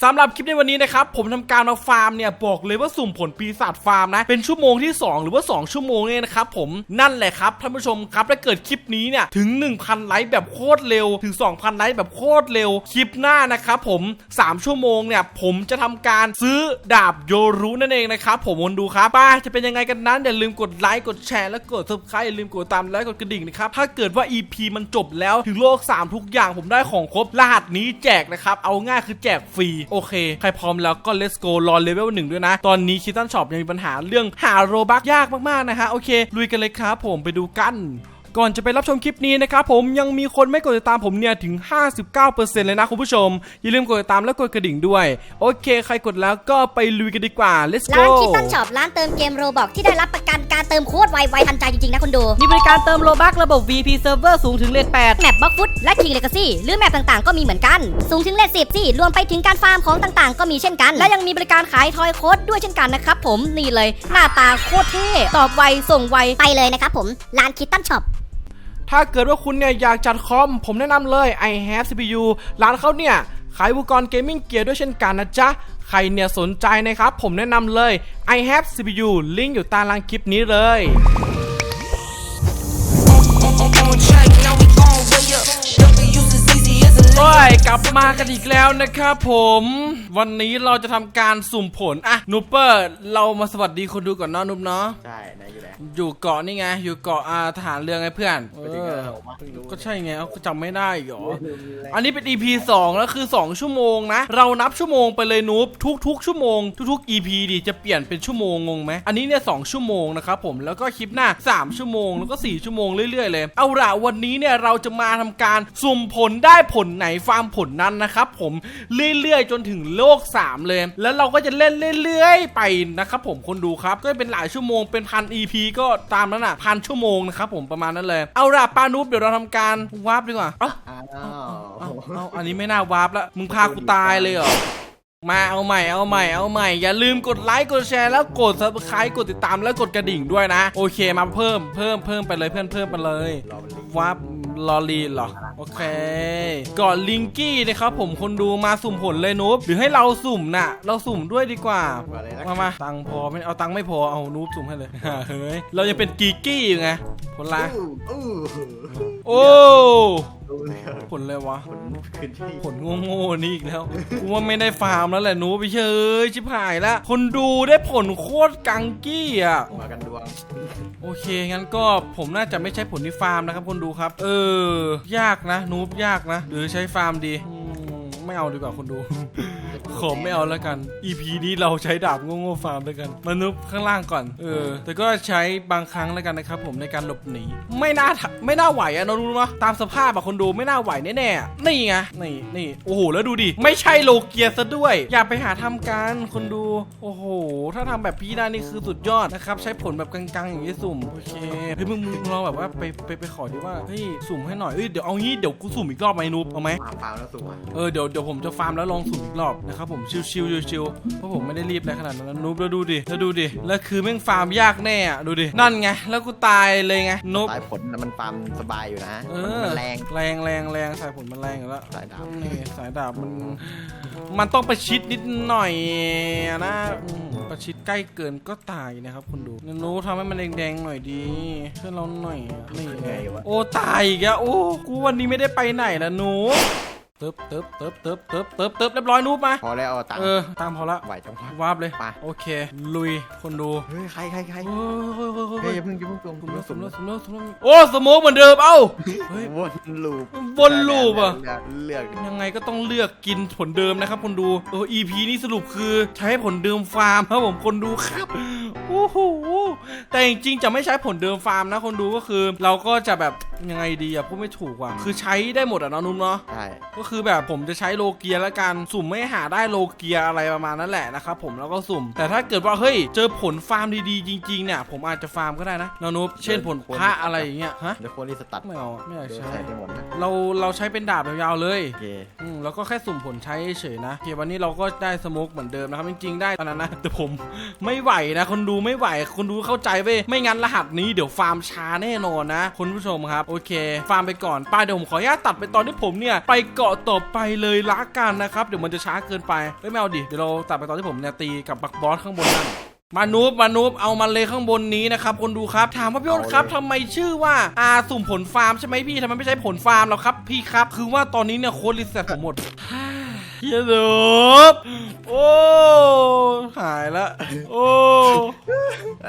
สำหรับคลิปในวันนี้นะครับผมทำการมาฟาร์มเนี่ยบอกเลยว่าสุ่มผลปีศาจฟาร์มนะเป็นชั่วโมงที่ 2 หรือว่า 2 ชั่วโมงเนี่ยนะครับผมนั่นแหละครับท่านผู้ชมครับถ้าเกิดคลิปนี้เนี่ยถึง 1,000 ไลค์แบบโคตรเร็ว ถึง 2,000 ไลค์แบบโคตรเร็ว คลิปหน้านะครับผม 3 ชั่วโมงเนี่ยผมจะทำการซื้อดาบโยรุนั่นเองนะครับผมวนดูครับป้าจะเป็นยังไงกันนั้นอย่าลืมกดไลค์กดแชร์และกด subscribe อย่าลืมกดตามและกดกระดิ่งนะครับถ้าเกิดว่า EP มันจบแล้วถึงโลก 3 ทุกอย่างผมได้ของครบรหัสนี้แจกนะครับเอาง่ายคือแจกฟรีโอเค ใครพร้อมแล้วก็ let's go รอเลเวลหนึ่งด้วยนะ ตอนนี้คิตันช็อปยังมีปัญหาเรื่องหาโรบักยากมากๆนะฮะโอเคลุยกันเลยครับผมไปดูกัน ก่อนจะไปรับชมคลิปนี้นะครับผมยังมีคนไม่กดติดตามผมเนี่ยถึง 59%เลยนะคุณผู้ชม อย่าลืมกดติดตามและกดกระดิ่งด้วย โอเค ใครกดแล้วก็ไปลุยกันดีกว่า let's ร้าน go คิตตันช็อปร้านเติมเกมโรบอกที่ได้รับประกันการเติมโคตรไวไวทันใจจริงๆนะคุณดู มีบริการเติมโลบักระบบ VP Server สูงถึงเลท8แมปบล็อกฟุตและคิงเลกาซี่หรือแมปต่างๆ ก็มีเหมือนกัน สูงถึงเลทสิบที่รวมไปถึงการฟาร์มของต่างๆ ก็มีเช่นกันและและยังมีบริการขายทอยโค้ดด้วยเช่นกันนะครับผมนี่เลยหน้าตาโคตรเท่ตอบไวส่งไวไปเลยนะครับผมร้านคิตตันช็อป ถ้าเกิดว่าคุณเนี่ยอยากจัดคอม ผมแนะนำเลย i have CPU ร้านเขาเนี่ยขายอุปกรณ์เกมมิ่งเกียร์ด้วยเช่นกันนะจ๊ะ ใครเนี่ยสนใจนะครับ ผมแนะนำเลย i have CPU ลิงก์อยู่ใต้ล่างคลิปนี้เลย กลับมากันอีกแล้วนะครับผมวันนี้เราจะทำการสุ่มผลอะนูเปอร์เรามาสวัสดีคนดูก่อนเนาะนุบเนาะใช่นายอยู่ไหนอยู่เกาะนี่ไง อยู่เกาะอาทหารเรือไงเพื่อนไปถึงแล้วเหรอวะเพิ่งรู้ก็ใช่ไงเอาก็จำไม่ได้อีกเหรอ อันนี้เป็น EP 2 แล้วคือ 2 ชั่วโมงนะ เรานับชั่วโมงไปเลยนูบทุก ๆ ชั่วโมง ทุก ๆ EP ดิจะเปลี่ยนเป็นชั่วโมงงงไหมอันนี้เนี่ย2ชั่วโมงนะครับผมแล้วก็คลิปหน้า 3 ชั่วโมงแล้วก็ 4 ชั่วโมงเรื่อยๆเลย เอาละวันนี้เนี่ยเราจะมาทำการสุ่มผลได้ผลไหนฟาร์มผลนั้นนะครับผมเรื่อยๆ จนถึงโลก 3 เลย แล้วเราก็จะเล่นเรื่อยๆ ไปนะครับผมคนดูครับก็เป็นหลายชั่วโมงเป็นพัน EP ก็ตามนั้นอะพันชั่วโมงนะครับผมประมาณนั้นเลย เอาละปานุบเดี๋ยวเราทำการวาร์ปดีกว่าเอ้าอ้าวเอาเอาอันนี้ไม่น่าวาร์ปละมึงพากูตายเลยเหรอ มาเอาใหม่เอาใหม่เอาใหม่อย่าลืมกดไลค์กดแชร์แล้วกด subscribe กดติดตามแล้วกดกระดิ่งด้วยนะ โอเคมาเพิ่มเพิ่มเพิ่มไปเลยเพื่อนเพิ่มไปเลยรอมันรีวาร์ปลอรีนเหรอ โอเคก่อนลิงกี้นะครับผมคนดูมาสุ่มผลเลยนูบหรือให้เราสุ่มน่ะ เราสุ่มด้วยดีกว่า มาเลยนะมามาตังค์พอไม่เอาตังค์ไม่พอเอานูบสุ่มให้เลยเฮ้ยเรายังเป็นกีกี้อยู่ไงผลละอู้อู้โอ้รู้เลยผลเลยวะ ผลขึ้นที่ผลโง่ๆนี่อีกแล้ว กูว่าไม่ได้ฟาร์มแล้วแหละหนูไปเชยชิบหายแล้วคนดูได้ผลโคตรกังกี้อะ มากันดวงโอเค งั้นก็ผมน่าจะไม่ใช้ผลที่ฟาร์มนะครับคนดูครับ เออ ยากนะนูบยากนะ หรือใช้ฟาร์มดีอืม ไม่เอาดีกว่าคนดู ขอไม่เอาแล้วกัน EP นี้เราใช้ดาบโง่ๆฟาร์มแล้วกันมานุบข้างล่างก่อน เออ แต่ก็ใช้บางครั้งแล้วกันนะครับผมในการหลบหนี ไม่น่าทะไม่น่าไหวอะเรารู้เนาะตามสภาพอะคนดูไม่น่าไหวแน่ๆอะนี่ไง นี่นี่โอ้โห แล้วดูดิ ไม่ใช่โลเกียซะด้วย อย่าไปหาทำกันคนดู โอ้โห ถ้าทำแบบพี่ได้นี่คือสุดยอดนะครับ ใช้ผลแบบกลางๆอย่างนี้สุ่ม โอเค เฮ้ยมึงมึงลองแบบว่าไปไปไปขอดีว่า เฮ้ย สุ่มให้หน่อย เอ้ย เดี๋ยวเอางี้ เดี๋ยวกูสุ่มอีกรอบไหมนุ๊บเอาไหมฟาร์มฟาร์มแล้วสูงอะเออ เดี๋ยวเดี๋ยวผมจะฟาร์มแล้วลองสุ่มอีกรอบนะครับผมชิวชิวชิวชิวๆเพราะผมไม่ได้รีบอะไรขนาดนั้นนะนุ๊บแล้วดูดิแล้วดูดิแล้วคือแม่งฟาร์มยากแน่อะดูดินั่นไงแล้วกูตายเลยไงนุ๊บสายผลน่ะมันฟาร์มสบายอยู่นะเอมันอมันแรง แรงแรงแรงสายผลมันแรงอยู่แล้วสายดาบ นี่สายดาบมัน มันต้องประชิดนิดหน่อยนะอืมประชิดใกล้เกินก็ตายนะครับคุณดูนุ๊บทำให้มันแดงๆหน่อยดีช่วยเราหน่อยอะนี่ไงโอ้ตายอีกแล้วโอ้กูวันนี้ไม่ได้ไปไหนละหนูเติบเติบเติบเติบเติบเติบเติบเรียบร้อยนูบมาพอแล้วเอาตังค์เออตามพอละไหวจังวะวาบเลยไป โอเค ลุยคนดูเฮ้ยใครใครใครเฮ้ยเฮ้ยเฮ้ยเฮ้เฮ้ยยอย่าเพิ่งอย่าเพิ่งสุ่มสุ่มสุ่แล้มวสุ่สุ่มมแล้วสุ่มแล้วสุ่มแล้วโอ้สโมกเหมือนเดิมเอ้าเฮ้ยวนลูปวนลูปอะเลือกเลือกยังไงก็ต้องเลือกกินผลเดิมนะครับคนดูเออ EP นี้สรุปคือใช้ผลเดิมฟาร์มครับผมคนดูครับโอ้โหแต่จริงๆจะไม่ใช้ผลเดิมฟาร์มนะคนดูก็คือ เราก็จะแบบ ยังไงดีอะพูดไม่ถูกว่ะคือใช้ได้หมดอะเนาะนุ่มเนาะ ใช่ ก็คือแบบผมจะใช้โลเกียแล้วกันสุ่มไม่หาได้โลเกียอะไรประมาณนั้นแหละนะครับผมแล้วก็สุ่ม แต่ถ้าเกิดว่าเฮ้ยเจอผลฟาร์มดีๆจริงๆเนี่ยผมอาจจะฟาร์มก็ได้นะนานุบเช่นผลพระอะไรอย่างเงี้ยฮะเดี๋ยวโควรีสตัดไม่เอาไม่อยากเดี๋ยวใช้ใช้ไปหมดนะเราเราใช้เป็นดาบยาวๆเลยโอเคอืมแล้วก็แค่สุ่มผลใช้เฉยๆนะโอเควันนี้เราก็ได้สโมกเหมือนเดิมนะครับจริงๆได้ตอนนั้นนะแต่ผม ไม่ไหวนะคนดูไม่ไหวคนดูเข้าใจเว้ยไม่งั้นรหัสนี้เดี๋ยวฟาร์มช้าแน่นอนนะคุณผู้ชมครับโอเค ฟาร์มไปก่อนไป้าเดี๋ยวผมขออนุญาตตัดไปตอนที่ผมเนี่ยไปเกาะต่อไปเลยละกันนะครับ เดี๋ยวมันจะช้าเกินไปเฮ้ยไม่เอาดิ เดี๋ยวเราตัดไปตอนที่ผมเนี่ยตีกับบักบอสข้างบนนั่นมานูบมานูบเอามันเลยข้างบนนี้นะครับคนดูครับถามว่าพี่อ้นครับทำไมชื่อว่าอาสุ่มผลฟาร์มใช่ไหมพี่ทำไมไม่ใช่ผลฟาร์มหรอครับพี่ครับ คือว่าตอนนี้เนี่ยโค้ดรีเซ็ตผมหมด เฮียนูบโอ้ หายละ โอ้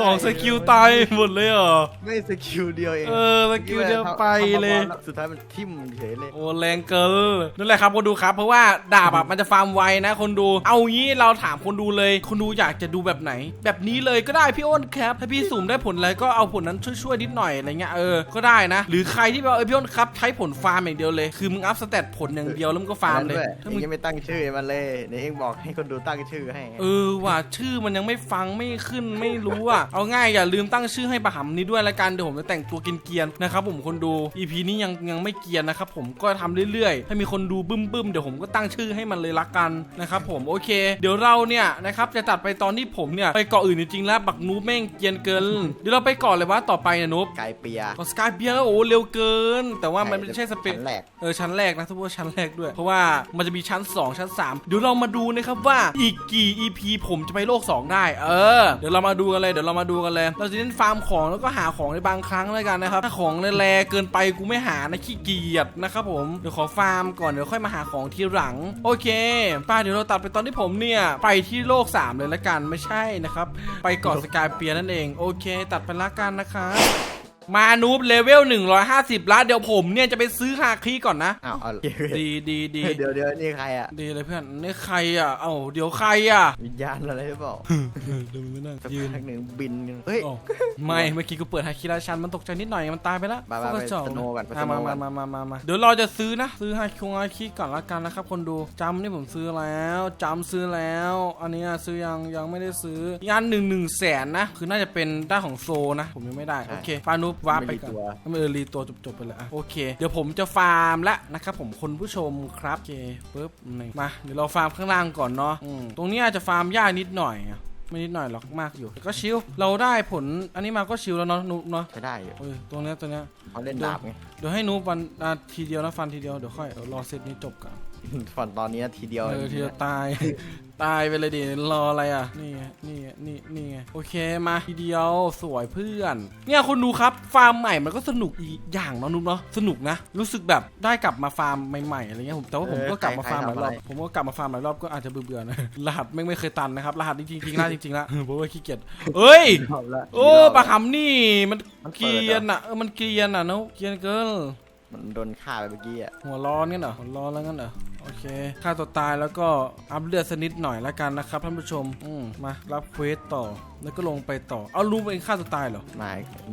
สองสกิลตายหมดเลยเหรอ ไม่สกิลเดียวเองเออสกิลเดียวไปเลย สุดท้ายมันทิ่มเฉยเลย โอ้แรงเกินนั่นแหละครับคนดูครับ เพราะว่าดาบอะมันจะฟาร์มไวนะ คนดู เอางี้เราถามคนดูเลย คนดูอยากจะดูแบบไหน แบบนี้เลยก็ได้พี่อ้นครับ ถ้าพี่สุ่มได้ผลอะไรก็เอาผลนั้นช่วยๆนิดหน่อยอะไรเงี้ยเออ ก็ได้นะ หรือใครที่แบบเออพี่อ้นครับใช้ผลฟาร์มอย่างเดียวเลย คือมึงอัพสเตตผลอย่างเดียวแล้วมึงก็ฟาร์มเลยอันนั้นถ้าด้วยมึงเองยังไม่ตั้งชื่อให้มันเลยเนี่ยเองบอกให้คนดูตั้งชื่อให้ เออว่ะชื่อมันยังไม่ฟังไม่ขึ้นไม่รู้อะเอาง่ายอย่าลืมตั้งชื่อให้ปะหำนี้ด้วยละกันเดี๋ยวผมจะแต่งตัวเกรียนๆนะครับผมคนดู EP นี้ยังยังไม่เกรียนนะครับผมก็ทำเรื่อยๆถ้ามีคนดูบึ้มบึ้มๆเดี๋ยวผมก็ตั้งชื่อให้มันเลยละกันนะครับผมโอเค เดี๋ยวเราเนี่ยนะครับจะตัดไปตอนที่ผมเนี่ยไปเกาะอื่นจริงๆแล้วบักนูบแม่งเกรียนเกินเดี๋ยวเราไปเกาะเลยว่าต่อไปเนี่ยนูบไก่เปีย ก็สกายเบียร์โอ้เร็วเกิน แต่ว่ามันไม่ใช่สเปคชั้นแรก เออชั้นแรกนะทุกคนชั้นแรกด้วย เพราะว่ามันจะมีชั้น 2ชั้น 3 เดี๋ยวเรามาดูนะครับว่าอีกกี่ EP ผมจะไปโลก 2 ได้ เออ เดี๋ยวเรามาดูกันเลย เดี๋ยวเรามาดูกันเลย เราจะเน้นฟาร์มของแล้วก็หาของในบางครั้งเลยกันนะครับ ถ้าของแรงเกินไปกูไม่หานะขี้เกียจนะครับผม เดี๋ยวขอฟาร์มก่อน เดี๋ยวค่อยมาหาของทีหลัง โอเค ป้าเดี๋ยวเราตัดไปตอนที่ผมเนี่ยไปที่โลก 3 เลยละกัน ไม่ใช่นะครับ ไปเกาะสกายเปียนั่นเอง โอเค ตัดไปละกันนะครับ มานูบเลเวล150ละเดี๋ยวผมเนี่ยจะไปซื้อฮาคิก่อนนะ อ้าวเอาดีดีดีเดี๋ยวเดี๋ยวนี่ใครอะ ดีเลยเพื่อนนี่ใครอะ เอ้าเดี๋ยวใครอะ วิญญาณอะไรหรือเปล่าเดี๋ยวมึงไม่นั่งสักยืนพักหนึ่งบินกันเฮ้ยอ๋อไม่เมื่อกี้กูเปิดฮาคิราชันมันตกใจนิดหน่อยมันตายไปแล้วไปไปพวกกระจอกไปสโนว์ก่อนไปอะสโนมาว์ก่มาอนมามามามาเดี๋ยวเราจะซื้อนะ ซื้อฮาคิฮาคิก่อนละกันนะครับ คนดูจำนี่ผมซื้อแล้วจำซื้อแล้ว อันนี้อะซื้อยังยังไม่ได้ซื้ออีกอันหนึ่งหนึ่งแสนนะคือน่าจะเป็นด้านของโซนะ ผมยังไม่ได้โอเคปานุบวาร์ปไปก่อนไม่เออรีตัวจบๆไปเลยอะโอเค เดี๋ยวผมจะฟาร์มละนะครับผมคนผู้ชมครับโอเคปึ๊บนี่มาเดี๋ยวเราฟาร์มข้างล่างก่อนเนาะอืมตรงนี้อาจจะฟาร์มยากนิดหน่อยอะไม่นิดหน่อยหรอกมากอยู่แต่ก็ชิลเราได้ผลอันนี้มาก็ชิลแล้วเนาะนุบเนาะใช้ได้อยู่เออตรงเนี้ยตัวเนี้ยเขาเล่นดาบไงเดี๋ยวให้นุบวันอะทีเดียวนะฟันทีเดียวเดี๋ยวค่อยเออรอเซตนี้จบก่อน ฝันตอนนี้ทีเดียวเออทีเดียวตาย ตายไปเลยดิ รออะไรอะ นี่ไงนี่ไงนี่นี่ไงโอเคมาทีเดียวสวยเพื่อน เนี่ยคุณดูครับ ฟาร์มใหม่มันก็สนุกอีกอย่างเนาะนุ๊กเนาะ สนุกนะ รู้สึกแบบได้กลับมาฟาร์มใหม่ๆอะไรเงี้ยผม แต่ว่าผมก็กลับมาฟาร์มหลายรอบ ผมก็กลับมาฟาร์มหลายรอบก็อาจจะเบื่อๆนะ รหัสไม่งไม่เคยตันนะครับ รหัสนี้จริงๆนะจริงๆละเพราะว่าขี้เกียจเอ้ยรอบละโอ้กี่รบปะคำนี่มันมันเปิเกรีดเหรอยนอะเออมันเกรียนอะเนาะเกรียนเกินมันโดนฆ่าไปเมื่อกี้อะหัวร้อนกันเหรอหัวร้อนแล้วกันเหรอ โอเคฆ่าตัวตายแล้วก็อัพเลือดสกนิดหน่อยละกันนะครับท่านผู้ชมอืมมารับเควสต่อแล้วก็ลงไปต่อ เอารู้เองฆ่าตัวตายเหรอมา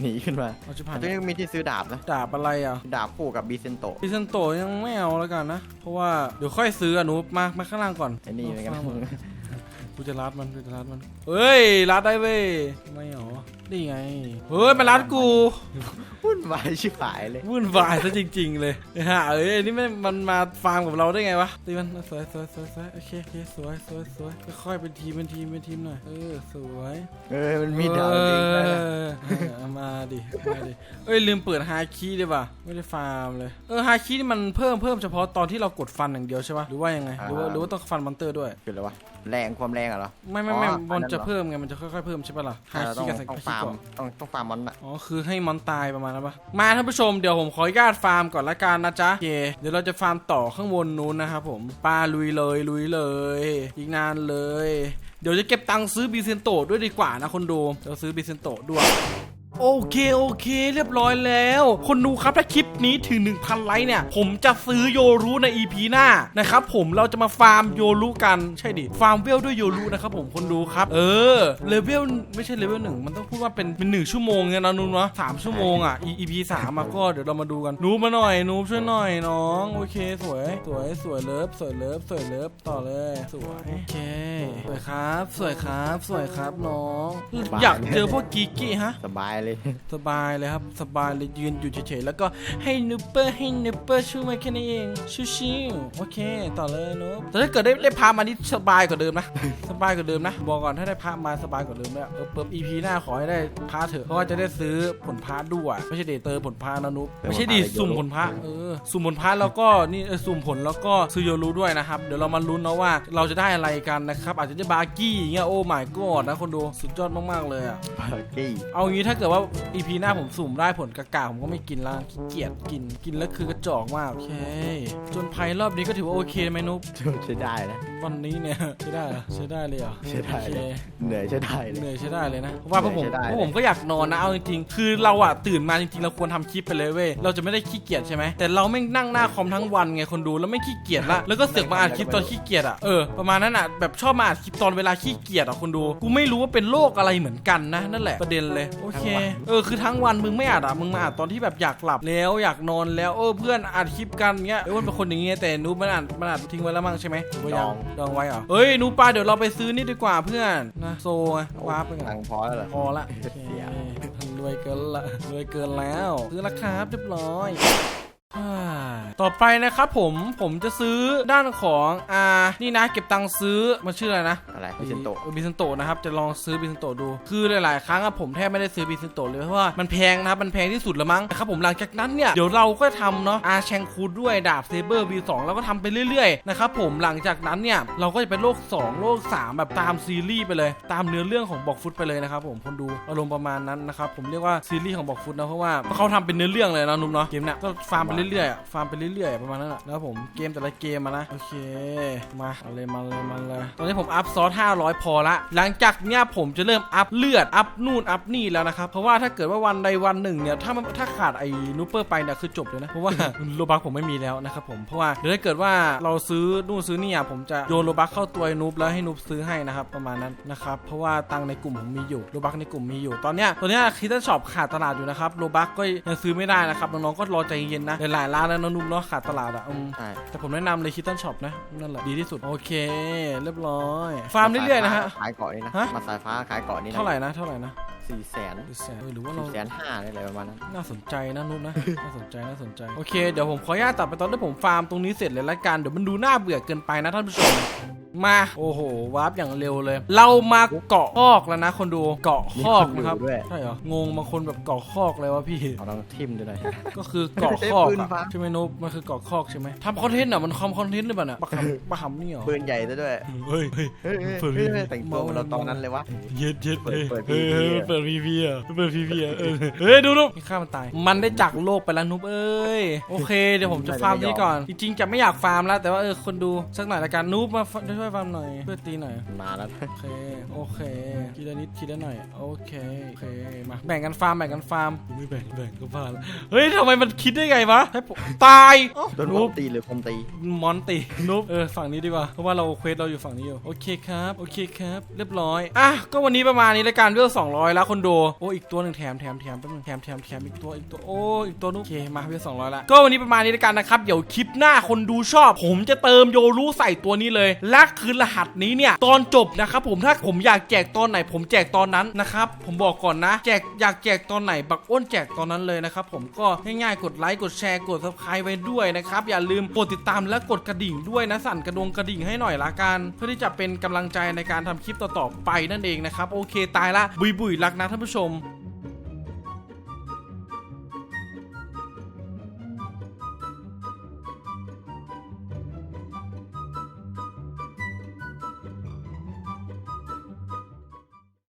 หนีขึ้นมาเอาชิบหายตอนนี้มีที่ซื้อดาบนะ ดาบอะไรอะดาบคู่กับบีเซนโตพิซันโตยังไม่เอาแล้วกันนะ เพราะว่าเดี๋ยวค่อยซื้ออะหนูมามาข้างล่างก่อนไอ้นี่เหมือนกันาฟังก่กูจะรัดมันกูจะรัดมันเฮ้ยรัดได้เว้ยไม่หรอนี่ไง เฮ้ยมารัดกู วุ่นวายชิบหายเลย วุ่นวายซะจริง ๆ เลยไอ้ห่าเอ้ยอันนี่มันมันมาฟาร์มกับเราได้ไงวะตีมันสวยสวยสวยสวยโอเคโอเคสวยสวยสวยค่อยๆเป็นทีมเป็นทีมเป็นทีมหน่อยเออสวยเออมันมีดาบเอเองด้วยอนะเอามาดิมาดิเอ้ยลืมเปิดฮาคีเลยว่ะไม่ได้ฟาร์มเลยเออฮาคีนี่มันเพิ่มเพิ่มเฉพาะตอนที่เรากดฟันอย่างเดียวใช่ปะหรือว่ายังไงหรือว่าหรือว่าต้องฟันมอนเตอร์ด้วยคืออะไรวะ แรงความแรงอะเหรอไม่ไม่ไม่อ๋อมันจะอันนั้นเหรอ เพิ่มไงมันจะค่อยๆเพิ่มใช่ปะล่ะฮาเราคีต้องกับไซต้องคีฟาร์มก่อนต้องต้องฟาร์มมันอะอ๋อคือให้มอนตายประมาณนั้นปะมาท่านผู้ชมเดี๋ยวผมขออนุญาตฟาร์มก่อนละกันนะจ๊ะโอเคเดี๋ยวเราจะฟาร์มต่อข้างบนนู้นนะครับผมปลาลุยเลยลุยเลยอีกนานเลย เดี๋ยวจะเก็บตังค์ซื้อบิเซนโตด้วยดีกว่านะคนดูเดี๋ยวซื้อบิเซนโตด้วย โอเคโอเค เรียบร้อยแล้ว คนดูครับถ้าคลิปนี้ถึง 1,000 ไลค์เนี่ย ผมจะซื้อโยรุใน EP หน้านะครับผมเราจะมาฟาร์มโยรุกันใช่ดิฟาร์มเวลด้วยโยรุนะครับผมคนดูครับ เออเลเวลไม่ใช่เลเวลหนึ่งมันต้องพูดว่าเป็นเป็นหนึ่งชั่วโมงเนี่ยนะนุ้นเนาะสามชั่วโมงอะ EP สามมาก็เดี๋ยวเรามาดูกันนูบมาหน่อยนูบช่วยหน่อยน้อง โอเค สวย สวยสวยเลิฟสวยเลิฟสวยเลิฟต่อเลย สวยโอเคสวยครับ สวยครับ สวยครับน้อง อยากเจอพวกกีกี้ฮะสบายเลย สบายเลยครับสบายเลยยืนอยู่เฉยๆแล้วก็ให้นูเปอร์ให้นูเปอร์ช่วยแค่นี้เองชิวๆโอเค ต่อเลยนุ๊แต่ถ้าเกิดได้ได้พามานี่สบายกว่าเดิมนะ สบายกว่าเดิมนะ บอกก่อนถ้าได้พามาสบายกว่าเดิมเนี่ยเออเปิด EP หน้าขอให้ได้พาเถอะเพราะว่าจะได้ซื้อผลพาด้วยไม่ใช่เดทเตอร์ผลพานะนุ๊ไม่ใช่ดีสุ่มผลพาเออสุ่มผลพาแล้วก็นี่เออสุ่มผลแล้วก็ซื้อโยรู้ด้วยนะครับเดี๋ยวเรามาลุ้นเนาะว่าเราจะได้อะไรกันนะครับอาจจะได้บาร์กี้อย่างเงี้ยโอ้ my god นะคนดูสุดยอดมากๆเลยอะปากี้เอางี้ถ้าเกิดว่า EP หน้าผมสุ่มได้ผลกากาผมก็ไม่กินละขี้เกียจกินกินแล้วคือกระจอกมากโอเค จนภัยรอบนี้ก็ถือว่าโอเคไหมนุ๊กใช้ได้นะวันนี้เนี่ยใช้ได้เหรอใช้ได้เลยเหรอใช้ได้โอเลเคยเหนื่อยใช้ได้เหเลยนื่อยใช้ได้เลยนะเพราะว่าพวกผมเหนื่อยใช้ได้ พวกผมก็อยากนอนนะเอาจริงๆ คือเราอะตื่นมาจริงๆ เราควรทำคลิปไปเลยเว้ย เราจะไม่ได้ขี้เกียจใช่ไหมแต่เราไม่งนั่งหน้าคอมทั้งวันไงคนดูแล้วไม่ขี้เกียจละแล้วก็เสือกมาอัดคลิปตอนขี้เกียจอะเออประมาณนั้นอะแบบชอบมาอัดคลิปตอนเวลาขี้เกียจอะคนดู กูไม่รู้ว่าเป็นโรคอะไรเหมือนกันนะนั่นแหละประเด็นเลยโอเคเออคือทั้งวันมึงไม่อัดอะมึงมาอัดตอนที่แบบอยากหลับแล้วอยากนอนแล้วเออเพื่อนอัดคลิปกันเงี้ยเออมันเป็นคนอย่างเงี้ยแต่นูบมันอัดมันอัดทิ้งไว้แล้วมั้งใช่ไหมหรือว่ายังดองไว้เหรอเอ้ยนูปาเดี๋ยวเราไปซื้อนี่ดีกว่าเพื่อนนะโซไงวาร์ปไปก่อน ตังค์พอแล้วเหรอ พอละเสีย รวยเกินละรวยเกินแล้ว ซื้อราคาเรียบร้อยอ่า ต่อไปนะครับผมผมจะซื้อด้านของอ่านี่นะเก็บตังค์ซื้อมันชื่ออะไรนะอะไรพิเซนโตะบิสโตนะครับจะลองซื้อบิสโตดูคือหลาย ๆ ครั้งอะผมแทบไม่ได้ซื้อบิสโตเลยเพราะว่ามันแพงนะครับมันแพงที่สุดแล้วมั้งนะครับผมหลังจากนั้นเนี่ยเดี๋ยวเราก็ทำเนาะอาแชงคูดด้วยดาบเซเบอร์ V2 แล้วก็ทำไปเรื่อย ๆ นะครับผมหลังจากนั้นเนี่ยเราก็จะเป็นโลก 2 โลก 3 แบบตามซีรีส์ไปเลย ตามเนื้อเรื่องของบอกฟุตไปเลยนะครับผมคนดูอารมณ์ประมาณนั้นนะครับผมเรียกว่าซีรีส์ของบอกฟุตนะเพราะว่าเขาทำเป็นเนื้อเรื่องเลยนะนุ่มเนาะเกมเนี่ยก็ฟาร์มไปเรื่อยๆอะฟาร์มไปเรื่อยๆประมาณนั้นอะแล้วผมเกมแต่ละเกมมานะโอเคมาเอาเลยมาเลยมาเลยตอนนี้ผมอัพซอส500 พอละ หลังจากเนี้ยผมจะเริ่มอัพเลือดอัพนู่นอัพนี่แล้วนะครับเพราะว่าถ้าเกิดว่าวันใดวันหนึ่งเนี่ยถ้ามันถ้าขาดไอ้นูเปอร์ไปเนี่ยคือจบเลยนะเพราะว่า โลบักผมไม่มีแล้วนะครับผมเพราะว่าเดี๋ยวถ้าเกิดว่าเราซื้อนู่นซื้อนี่อะผมจะโยนโลบักเข้าตัวไอ้นูบแล้วให้นูบซื้อให้นะครับประมาณนั้นนะครับเพราะว่าตังค์ในกลุ่มผมมีอยู่โลบักในกลุ่มมีอยู่ตอนเนี้ยตอนเนี้ยคิดว่าช็อปขาดตลาดอยู่นะครับโลบักก็ยังซื้อไม่ได้นะครับน้องๆก็รอใจเย็นนะหลายๆร้านแล้วนะนุ่มเนาะขาดตลาดอะอืมใช่ แต่ผมแนะนำเลยคิตตันช็อปนะ นั่นแหละดีที่สุด โอเค เรียบร้อย ฟาร์มเรื่อยๆนะฮะ ขายเกาะนี่นะ ฮะ มาสายฟ้าขายเกาะนี่นะเท่าไหร่นะ เท่าไหร่นะสี่แสนสี่แสนเออหรือว่าเรา สี่แสนห้าอะไรประมาณนั้น น่าสนใจนะนุ๊กนะ น่าสนใจน่าสนใจ โอเค เดี๋ยวผมขออนุญาตตัดไปตอนที่ผมฟาร์มตรงนี้เสร็จเลยละกัน เดี๋ยวมันดูน่าเบื่อเกินไปนะท่านผู้ชม มา โอ้โหวาร์ปอย่างเร็วเลย เรามาเกาะคอกแล้วนะ คนดูเกาะคอกนะครับมีคนอยู่ด้วย ใช่เหรองงบางคนแบบเกาะคอกเลยวะพี่ เอาลองทิมดูหน่อย ก็คือเกาะใช้คอกปืนอะฟ้า ใช่ไหมนุ๊กมันคือเกาะคอกใช่ไหมทำคอนเทนต์อะมันคอมคอนเทนต์หรือเปล่าเนี่ยปะขำปะขำนี่เหรอปืนใหญ่ซะด้วยเฮ้ยเฮ้ย เฮ้ยเฮ้ยเปิดเฮ้ยวีแต่งตัวเหมือนเราตอนนั้นเลยวะ เย็ดเย็ดเปิดเปิดเฮ้ย PVP เฮ้ยอะ เปิดพีพีอะเปิดพีพีอะเออเฮ้ย ดูดูข้ามันตาย มันได้จากโลกไปแล้วนุ๊บเอ้ย โอเค เดี๋ยวผมจะฟาร์มนี้ก่อน จริงๆ จะไม่อยากฟาร์มแล้ว แต่ว่าเออคนดูสักหน่อยละกันนุ๊บมาช่วยฟาร์มหน่อยเพื่อตีหน่อยมาแล้วโอเคโอเคคิดได้นิดคิดได้หน่อยโอเคโอเคมาแบ่งกันฟาร์มแบ่งกันฟาร์มไม่แบ่งแบ่งก็พลาดแล้วเฮ้ยทำไมมันคิดได้ไงวะให้ผมตายเอ้า โดนนุ๊วบงตีหรือคมตี มอนตีนุ๊บเออฝั่งนี้ดีกว่าเพราะว่าเราเควสเราอยู่ฝั่งนี้อยู่โอเคครับโอเคครับ เรียบร้อยอะก็วันนี้ประมาณนี้รายการเรื่อง200 แล้วคนดูโอ้อีกตัวหนึ่งแถมแถมแถมแป๊บนึงแถมแถมแถมอีกตัวอีกตัวโอ้อีกตัวนุ๊บโอเคมาเรื่อง200แล้วก็วันนี้ประมาณนี้รายการนะครับเดี๋ยวคลิปหน้าคนดูชอบ ผมจะเติมโยรู้ใส่ตัวนี้เลยและคือรหัสนี้เนี่ยตอนจบนะครับผมถ้าผมอยากแจกตอนไหน ผมแจกตอนนั้นนะครับผมบอกก่อนนะ แจกอยากแจกตอนไหนบักอ้นแจกตอนนั้นเลยนะครับผมก็ง่ายๆกดไลค์กดแชร์กด subscribe ไว้ด้วยนะครับอย่าลืมกดติดตามและกดกระดิ่งด้วยนะสั่นกระดงกระดิ่งให้หน่อยละกัน เพื่อที่จะเป็นกำลังใจในการทำคลิปต่อๆไปนั่นเองนะครับโอเคตายละบุยบุยรักนะท่านผู้ชม